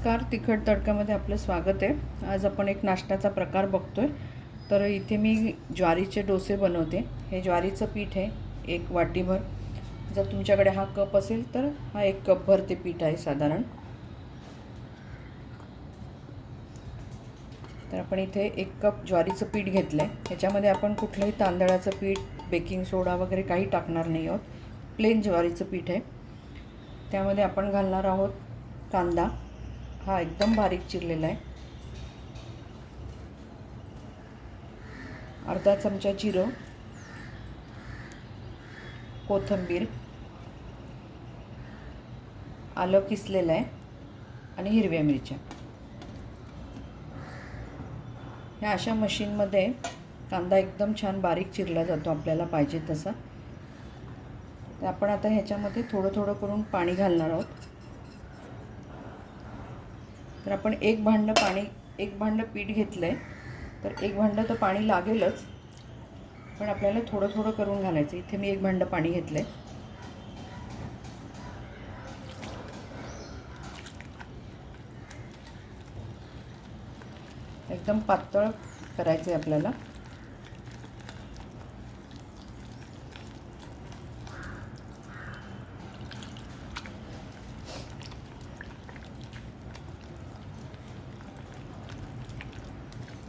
नमस्कार. तिखट तडक्यामध्ये आपलं स्वागत आहे. आज आपण एक नाश्त्याचा प्रकार बघतोय. तर इथे मी ज्वारीचे डोसे बनवते. हे ज्वारीचं पीठ आहे एक वाटीभर. जर तुमच्याकडे हा कप असेल तर हा एक कपभर ते पीठ आहे साधारण. तर आपण इथे एक कप ज्वारीचं पीठ घेतलं आहे ह्याच्यामध्ये आपण कुठलंही तांदळाचं पीठ बेकिंग सोडा वगैरे काही टाकणार नाही आहोत. प्लेन ज्वारीचं पीठ आहे. त्यामध्ये आपण घालणार आहोत कांदा. हा एकदम बारीक चिरलेला आहे. अर्धा चमचा जिरं कोथिंबीर आलं किसलेलं आहे आणि हिरव्या मिरच्या. ह्या अशा मशीनमध्ये कांदा एकदम छान बारीक चिरला जातो आपल्याला पाहिजे तसा. तर आपण आता ह्याच्यामध्ये थोडं थोडं करून पाणी घालणार आहोत. तर आपण एक भांडं पाणी एक भांडं पीठ घेतलं आहे तर एक भांडं तर पाणी लागेलच पण आपल्याला थोडं थोडं करून घालायचं. इथे मी एक भांडं पाणी घेतलं आहे एकदम पातळ करायचं आहे आपल्याला.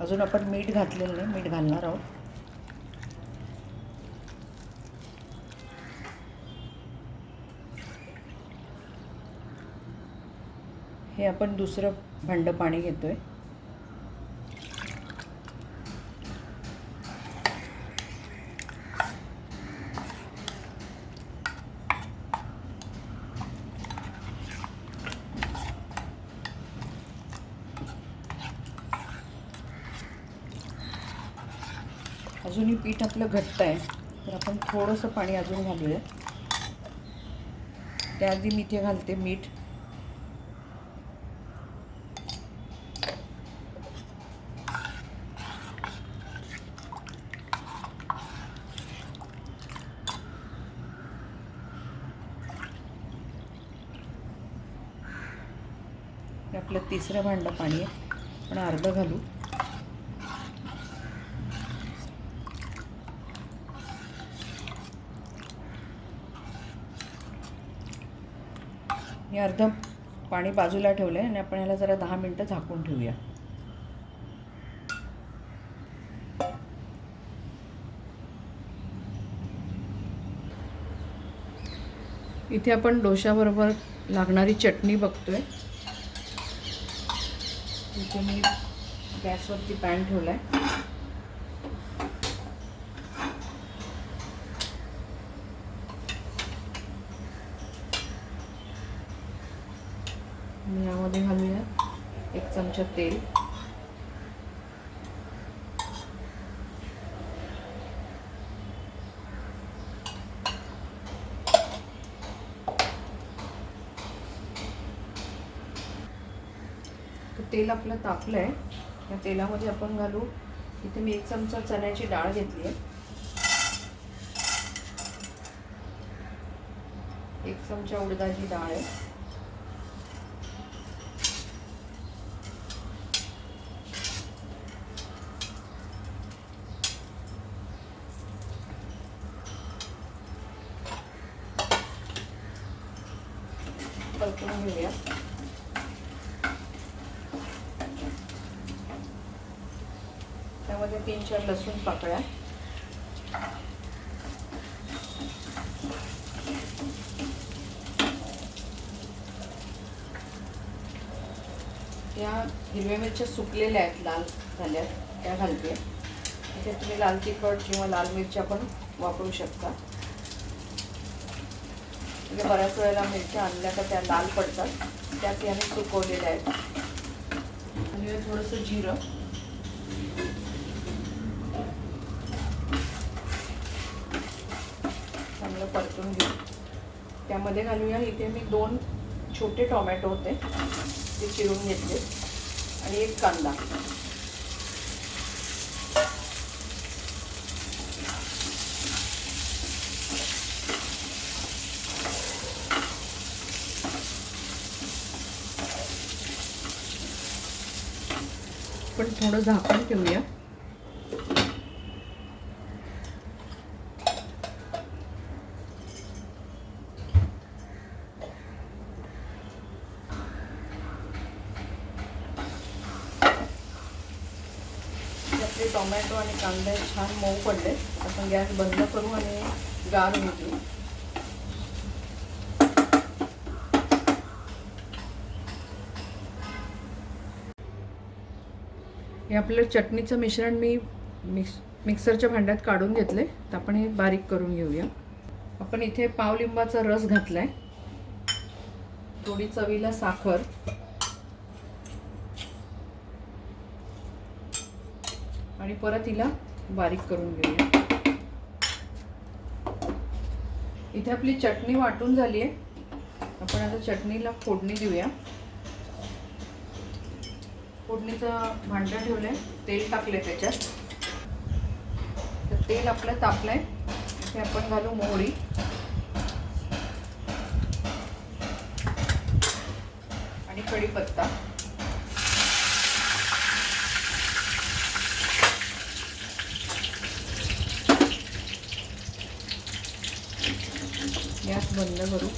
अजून आपण मीठ घातलेलं नाही मीठ घालणार आहोत. हे आपण दुसरं भांडं पाणी आहे अजूनही पीठ आपलं घट्ट आहे. तर आपण थोडंसं पाणी अजून घालूया. त्याआधी मी इथे घालते मीठ. आपलं तिसरं भांडं पाणी आहे. आपण अर्धं घालू. मी अर्ध पाणी बाजूला ठेवलं आहे आणि आपण ह्याला जरा दहा मिनटं झाकून ठेवूया. इथे आपण डोशाबरोबर लागणारी चटणी बघतोय. इथे मी गॅसवरती पॅन ठेवला आहे मी यामध्ये घालूया एक चमचा तेल तेल आपलं तापलं आहे या तेलामध्ये आपण घालू. इथे मी एक चमचा चण्याची डाळ घेतली आहे. एक चमचा उडदाची डाळ आहे परतून घेऊया त्यामध्ये तीन चार लसूण पाकळ्या त्या हिरव्या मिरच्या सुकलेल्या आहेत लाल झाल्या त्या घालते. इथे तुम्ही लाल तिखट किंवा लाल मिरच्या पण वापरू शकता. म्हणजे बऱ्याच वेळेला मिरच्या आणल्या तर त्या लाल पडतात. त्या त्याने सुकवलेल्या आहेत. आणि थोडंसं जिरं चांगलं परतून घेऊ. त्यामध्ये घालूया इथे मी दोन छोटे टोमॅटो होते ते चिरून घेतले. आणि एक कांदा. पण थोडं झाकून ठेवूया आपले टोमॅटो आणि कांदे छान मऊ पडले. आपण गॅस बंद करू आणि गार होऊ देऊ. हे आपलं चटणीचं मिश्रण मी मिक्स मिक्सरच्या भांड्यात काढून घेतले तर आपण हे बारीक करून घेऊया. आपण इथे पावलिंबाचा रस रस घातलाय. थोडी चवीला साखर. आणि परत हिला बारीक करून घेऊया. इथे आपली चटणी वाटून झाली आहे आपण आता चटणीला फोडणी देऊया. फोडणीचं भांडं ठेवलंय. तेल टाकलंय त्याच्यात. तर तेल आपलं तापलंय. इथे आपण घालू मोहरी. आणि कढीपत्ता. गॅस बंद करू.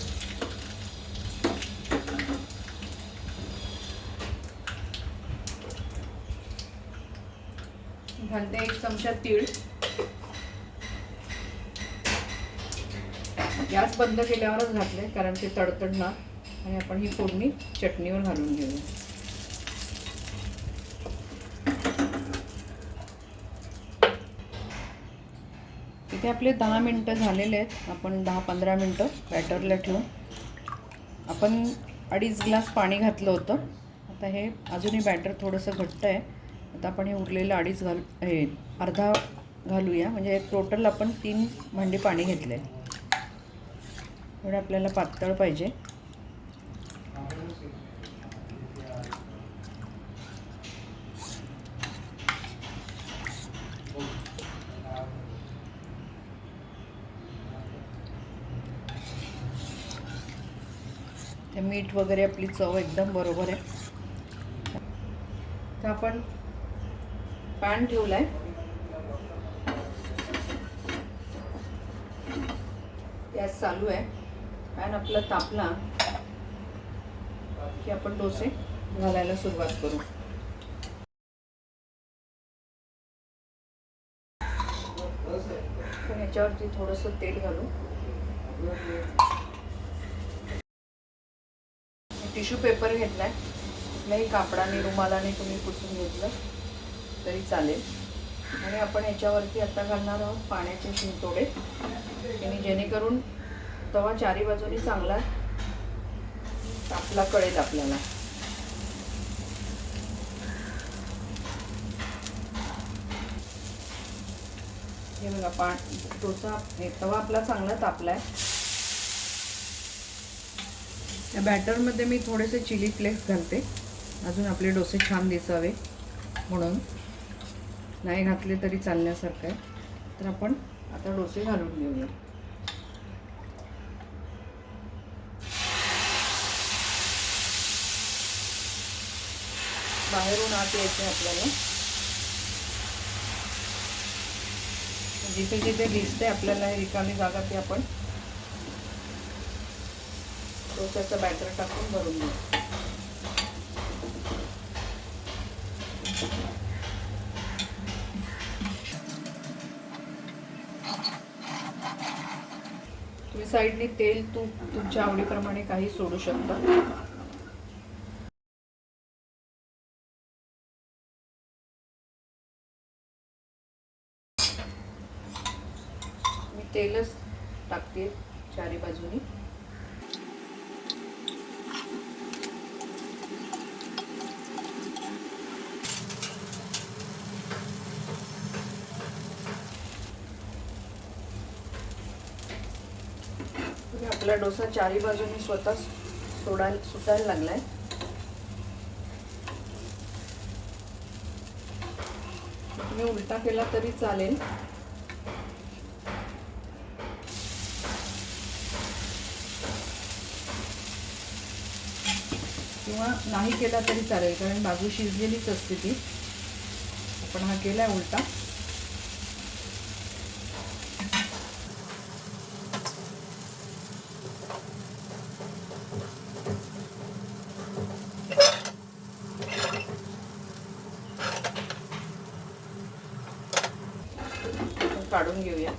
घालते एक चमचा तीळ. गॅस बंद केल्यावरच घातले कारण ते तडतडणार. आणि आपण ही फोडणी चटणीवर घालून घेऊया. इथे आपले दहा मिनटं झालेले आहेत. आपण दहा पंधरा मिनटं बॅटरला ठेवून. आपण अडीच ग्लास पाणी घातलं होतं. आता हे अजूनही बॅटर थोडंसं घट्ट आहे. आता आपण हे उरलेलं अडीच घाल हे अर्धा घालूया. म्हणजे टोटल आपण तीन भांडी पाणी घेतले एवढं आपल्याला पातळ पाहिजे. ते मीठ वगैरे आपली चव एकदम बरोबर आहे. तर आपण पॅन ठेवलाय. गॅस चालू आहे. पॅन आपला तापला की आपण डोसे घालायला सुरुवात करू. पण याच्यावरती थोडंसं तेल घालू. टिश्यू पेपर घेतला आहे कुठल्याही कापडाने रुमालाने तुम्ही पुसून घेतलं तरी चालेल. आणि आपण याच्यावरती आता घालणार आहोत पाण्याचे शिंतोडे. आणि जेणेकरून तवा चारी बाजूनी चांगला तापला कळेल आपल्याला. हे बघा पा डोसा तवा आपला चांगला तापला आहे या बॅटरमध्ये मी थोडेसे चिली फ्लेक्स घालते. अजून आपले डोसे छान दिसावे म्हणून. नाही घातले तरी चालण्यासारखं आहे. तर आपण आता डोसे घालून घेऊया. बाहेरून आत यायचे आपल्याला. जिथे जिथे दिसते आपल्याला रिकामी जागा ती आपण डोस्याचं बॅटर टाकून भरून घेऊ तुम्ही साईडने तेल तूप तुमच्या आवडीप्रमाणे काही सोडू शकता. मी तेलच टाकते चारी बाजूनी तुम्ही आपला डोसा चारी बाजूनी स्वतः सोडायला सुटायला लागलाय. तुम्ही उलटा केला तरी चालेल. किंवा नाही केला तरी चालेल कारण बाजू शिजलेलीच असते ती. आपण हा केला आहे उलटा आपण काढून घेऊया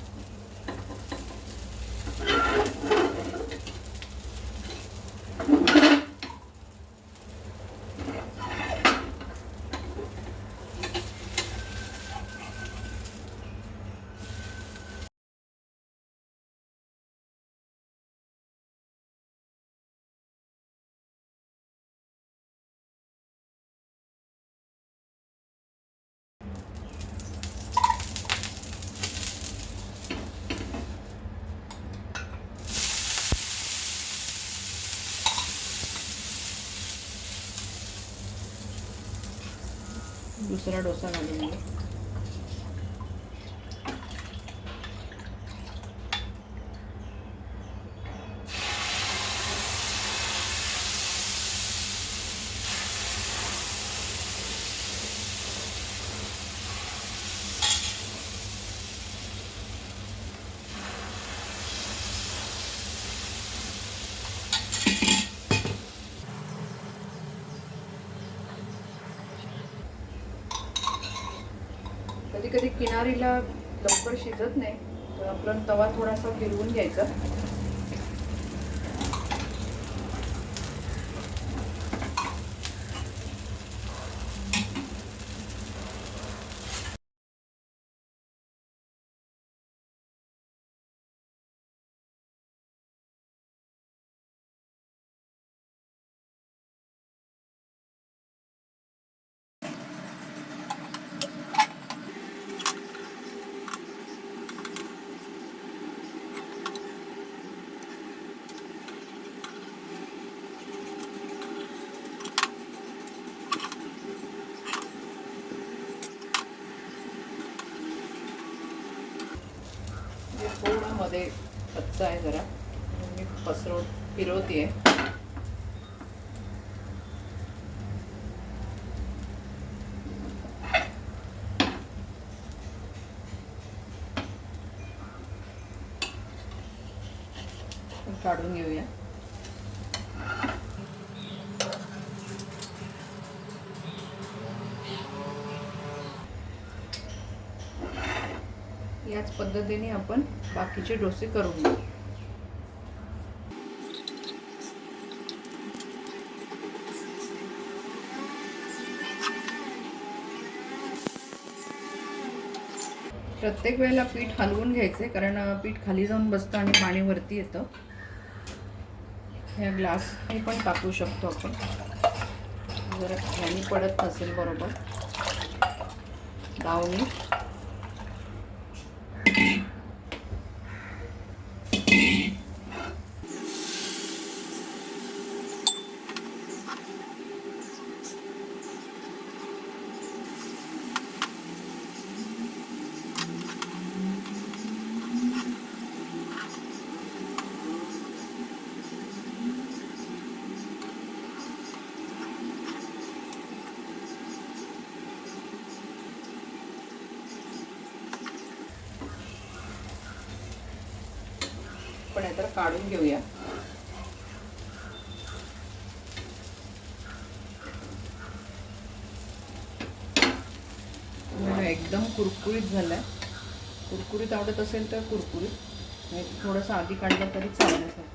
दुसरा डोसा घालून घेऊ कधी किनारीला लवकर शिजत नाही. तर आपला तवा थोडासा फिरवून घ्यायचा. कच्चं आहे जरा. मी पसरव फिरवते काढून घेऊया. याच पद्धतीने आपण बाकीचे डोसे करून घेऊ. प्रत्येक वेळेला पीठ हलवून घ्यायचे कारण पीठ खाली जाऊन बसतं आणि पाणी वरती येतं. ह्या ग्लास हे पण टाकू शकतो आपण. जर ह्यानी पडत नसेल बरोबर. दावणी. पण तर काढून घेऊया. एकदम कुरकुरीत झालाय. कुरकुरीत आवडत असेल तर कुरकुरीत. थोडंसं आधी काढलं तरी चालण्यासाठी